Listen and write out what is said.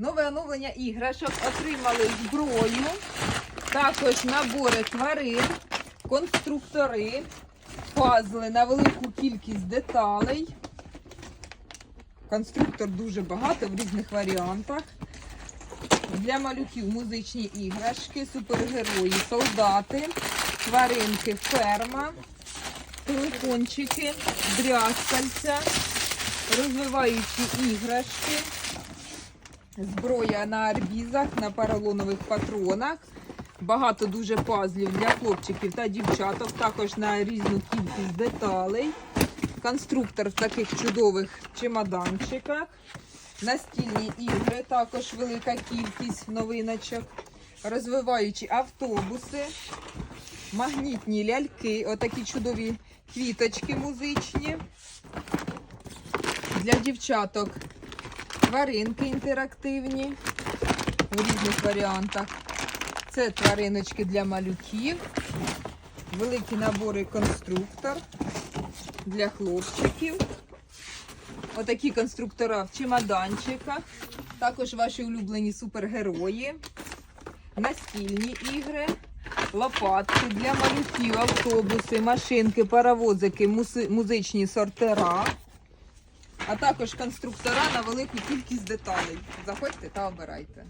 Нове оновлення іграшок отримали зброю, також набори тварин, конструктори, пазли на велику кількість деталей. Конструктор дуже багато в різних варіантах. Для малюків музичні іграшки, супергерої, солдати, тваринки, ферма, телефончики, брязкальця, розвиваючі іграшки, зброя на арбізах, на поролонових патронах. Багато дуже пазлів для хлопчиків та дівчаток, також на різну кількість деталей. Конструктор в таких чудових чемоданчиках. Настільні ігри, також велика кількість новиночок. Розвиваючі автобуси, магнітні ляльки, отакі чудові квіточки музичні. Для дівчаток тваринки інтерактивні в різних варіантах. Це твариночки для малюків, великі набори конструктор для хлопчиків. Отакі конструктора в чемоданчиках. Також ваші улюблені супергерої, настільні ігри, лопатки для малюків, автобуси, машинки, паровозики, музичні сортера, а також конструктора на велику кількість деталей. Заходьте та обирайте.